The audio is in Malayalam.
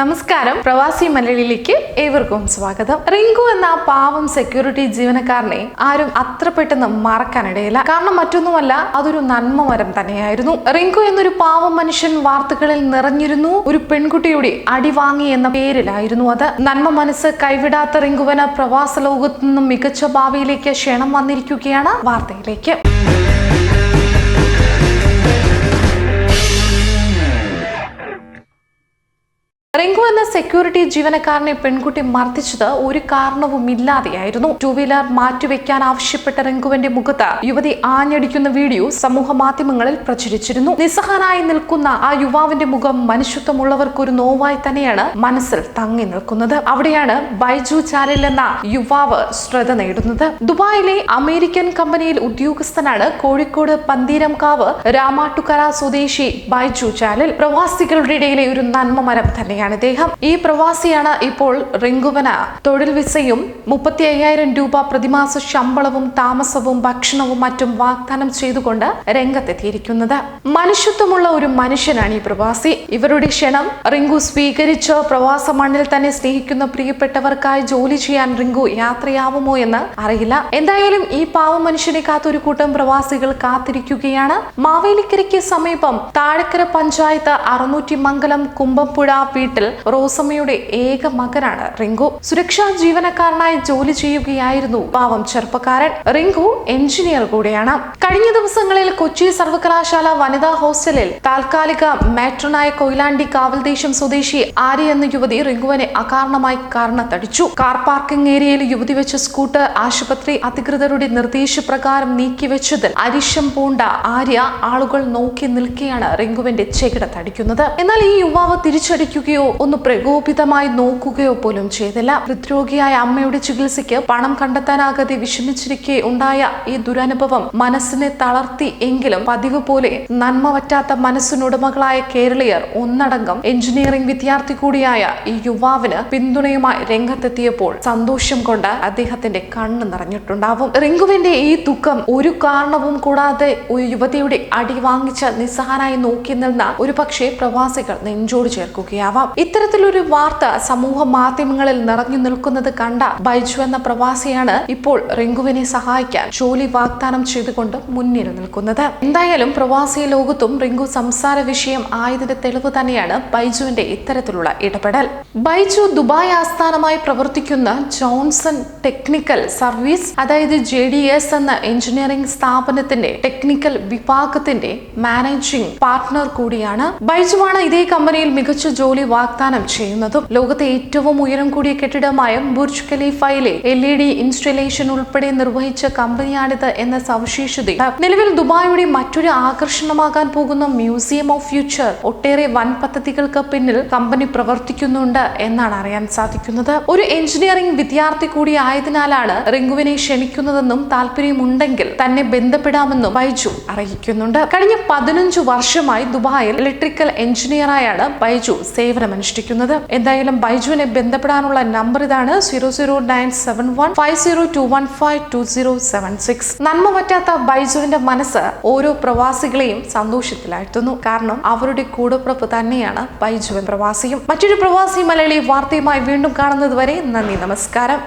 നമസ്കാരം. പ്രവാസി മലയാളിയിലേക്ക് ഏവർക്കും സ്വാഗതം. റിങ്കു എന്ന ആ പാവം സെക്യൂരിറ്റി ജീവനക്കാരനെ ആരും അത്ര പെട്ടെന്ന് മറക്കാനിടയില്ല കാരണം മറ്റൊന്നുമല്ല അതൊരു നന്മ മരം തന്നെയായിരുന്നു. റിങ്കു എന്നൊരു പാവം മനുഷ്യൻ വാർത്തകളിൽ നിറഞ്ഞിരുന്നു. ഒരു പെൺകുട്ടിയുടെ അടിവാങ്ങി എന്ന പേരിലായിരുന്നു അത്. നന്മ മനസ്സ് കൈവിടാത്ത റിങ്കുവിന് പ്രവാസ ലോകത്തു നിന്നും മികച്ച ഭാവിയിലേക്ക് ക്ഷണം വന്നിരിക്കുകയാണ് വാർത്തയിലേക്ക്. റിങ്കു എന്ന സെക്യൂരിറ്റി ജീവനക്കാരനെ പെൺകുട്ടി മർദ്ദിച്ചത് ഒരു കാരണവും ഇല്ലാതെയായിരുന്നു. ടൂ വീലർ മാറ്റിവെക്കാൻ ആവശ്യപ്പെട്ട റിങ്കുവിന്റെ മുഖത്ത് യുവതി ആഞ്ഞടിക്കുന്ന വീഡിയോ സമൂഹ മാധ്യമങ്ങളിൽ പ്രചരിച്ചിരുന്നു. നിസ്സഹാനായി നിൽക്കുന്ന ആ യുവാവിന്റെ മുഖം മനുഷ്യത്വമുള്ളവർക്ക് ഒരു നോവായി തന്നെയാണ് മനസ്സിൽ തങ്ങി നിൽക്കുന്നത്. അവിടെയാണ് ബൈജു ചാലിൽ എന്ന യുവാവ് ശ്രദ്ധ നേടുന്നത്. ദുബായിലെ അമേരിക്കൻ കമ്പനിയിൽ ഉദ്യോഗസ്ഥനാണ് കോഴിക്കോട് പന്തീരംകാവ് രാമാട്ടുകര സ്വദേശി ബൈജു ചാലിൽ. പ്രവാസികളുടെ ഇടയിലെ ഒരു നന്മ മരം തന്നെയാണ് ഇദ്ദേഹം. ഈ പ്രവാസിയാണ് ഇപ്പോൾ റിങ്കുവന്. തൊഴിൽ വിസയും മുപ്പത്തി അയ്യായിരം രൂപ പ്രതിമാസ ശമ്പളവും താമസവും ഭക്ഷണവും മറ്റും വാഗ്ദാനം ചെയ്തുകൊണ്ട് രംഗത്തെത്തിയിരിക്കുന്നത്. മനുഷ്യത്വമുള്ള ഒരു മനുഷ്യനാണ് ഈ പ്രവാസി. ഇവരുടെ ക്ഷണം റിങ്കു സ്വീകരിച്ച് പ്രവാസ മണ്ണിൽ തന്നെ സ്നേഹിക്കുന്ന പ്രിയപ്പെട്ടവർക്കായി ജോലി ചെയ്യാൻ റിങ്കു യാത്രയാവുമോ എന്ന് അറിയില്ല. എന്തായാലും ഈ പാവ മനുഷ്യനെ കാത്തൊരു കൂട്ടം പ്രവാസികൾ കാത്തിരിക്കുകയാണ്. മാവേലിക്കരയ്ക്ക് സമീപം താഴക്കര പഞ്ചായത്ത് അറുന്നൂറ്റി മംഗലം കുമ്പംപുഴ വീട്ടിൽ റോസമ്മയുടെ ഏക മകനാണ് റിങ്കു. സുരക്ഷാ ജീവനക്കാരനായി ജോലി ചെയ്യുകയായിരുന്നു പാവം ചെറുപ്പക്കാരൻ റിങ്കു എഞ്ചിനീയർ കൂടെയാണ്. കഴിഞ്ഞ ദിവസങ്ങളിൽ കൊച്ചി സർവകലാശാല വനിതാ ഹോസ്റ്റലിൽ താൽക്കാലിക മാട്രനായ കൊയിലാണ്ടി കാവൽദേശം സ്വദേശി ആര്യ എന്ന യുവതി റിങ്കുവിനെ അകാരണമായി കാരണത്തടിച്ചു. കാർ പാർക്കിംഗ് ഏരിയയിൽ യുവതി വെച്ച സ്കൂട്ടർ ആശുപത്രി അധികൃതരുടെ നിർദ്ദേശപ്രകാരം നീക്കിവെച്ചതിൽ അരിശം പൂണ്ട ആര്യ ആളുകൾ നോക്കി നിൽക്കെയാണ് റിങ്കുവിന്റെ ചെകിട തടിക്കുന്നത് എന്നാൽ ഈ യുവാവ് തിരിച്ചടിക്കുകയോ ഒന്ന് പ്രകോപിതമായി നോക്കുകയോ പോലും ചെയ്തില്ല. ഹൃദ്രോഗിയായ അമ്മയുടെ ചികിത്സയ്ക്ക് പണം കണ്ടെത്താനാകാതെ വിഷമിച്ചിരിക്കെ ഉണ്ടായ ഈ ദുരനുഭവം മനസ്സിനെ തളർത്തി എങ്കിലും പതിവ് പോലെ നന്മ പറ്റാത്ത മനസ്സിനുടമകളായ കേരളീയർ ഒന്നടങ്കം എഞ്ചിനീയറിംഗ് വിദ്യാർത്ഥി കൂടിയായ ഈ യുവാവിന് പിന്തുണയുമായി രംഗത്തെത്തിയപ്പോൾ സന്തോഷം കൊണ്ട് അദ്ദേഹത്തിന്റെ കണ്ണ് നിറഞ്ഞിട്ടുണ്ടാവും. റിങ്കുവിന്റെ ഈ ദുഃഖം ഒരു കാരണവും കൂടാതെ ഒരു യുവതിയുടെ അടി വാങ്ങിച്ച് നിസ്സഹാനായി നോക്കി നിന്ന ഒരു പ്രവാസികൾ നെഞ്ചോട് ചേർക്കുകയാവാം. ഇത്തരത്തിലൊരു വാർത്ത സമൂഹ മാധ്യമങ്ങളിൽ നിറഞ്ഞു നിൽക്കുന്നത് കണ്ട ബൈജു എന്ന പ്രവാസിയാണ് ഇപ്പോൾ റിങ്കുവിനെ സഹായിക്കാൻ ജോലി വാഗ്ദാനം ചെയ്തുകൊണ്ട് മുന്നിൽ നിൽക്കുന്നത്. എന്തായാലും പ്രവാസി ലോകത്തും റിങ്കു സംസാര വിഷയം ആയതിന്റെ തെളിവ് തന്നെയാണ് ബൈജുവിന്റെ ഇത്തരത്തിലുള്ള ഇടപെടൽ. ബൈജു ദുബായ് ആസ്ഥാനമായി പ്രവർത്തിക്കുന്ന ജോൺസൺ ടെക്നിക്കൽ സർവീസ് അതായത് ജെ ഡി എസ് എന്ന എഞ്ചിനീയറിംഗ് സ്ഥാപനത്തിന്റെ ടെക്നിക്കൽ വിഭാഗത്തിന്റെ മാനേജിംഗ് പാർട്ട്ണർ കൂടിയാണ് ബൈജുവാണ് ഇതേ കമ്പനിയിൽ മികച്ച ജോലി വാഗ്ദാനം ചെയ്യുന്നതും ലോകത്തെ ഏറ്റവും ഉയരം കൂടിയ കെട്ടിടമായ ബുർജ് ഖലീഫയിലെ എൽ ഇ ഡി ഇൻസ്റ്റലേഷൻ ഉൾപ്പെടെ നിർവഹിച്ച കമ്പനിയാണിത് എന്ന സവിശേഷത നിലവിൽ ദുബായിയുടെ മറ്റൊരു ആകർഷണമാകാൻ പോകുന്ന മ്യൂസിയം ഓഫ് ഫ്യൂച്ചർ ഒട്ടേറെ വൻ പദ്ധതികൾക്ക് പിന്നിൽ കമ്പനി പ്രവർത്തിക്കുന്നുണ്ട് എന്നാണ് അറിയാൻ സാധിക്കുന്നത്. ഒരു എഞ്ചിനീയറിംഗ് വിദ്യാർത്ഥി കൂടി ആയതിനാലാണ് റിങ്കുവിനെ ക്ഷണിക്കുന്നതെന്നും താല്പര്യമുണ്ടെങ്കിൽ തന്നെ ബന്ധപ്പെടാമെന്നും ബൈജു അറിയിക്കുന്നുണ്ട്. കഴിഞ്ഞ പതിനഞ്ചു വർഷമായി ദുബായിൽ ഇലക്ട്രിക്കൽ എഞ്ചിനീയറായാണ് ബൈജു സേവനമനുഷ്ഠിക്കുന്നത് എന്തായാലും ബൈജുവിനെ ബന്ധപ്പെടാനുള്ള നമ്പർ ഇതാണ് zero zero nine seven one five zero two one five two zero seven six. നന്മ പറ്റാത്ത ബൈജുവിന്റെ മനസ്സ് ഓരോ പ്രവാസികളെയും സന്തോഷത്തിലാഴ്ത്തുന്നു. കാരണം അവരുടെ കൂടപ്പുറപ്പ് തന്നെയാണ് ബൈജുവൻ പ്രവാസിയും. മറ്റൊരു പ്രവാസി മലയാളി വാർത്തയുമായി വീണ്ടും കാണുന്നത് വരെ നന്ദി നമസ്കാരം.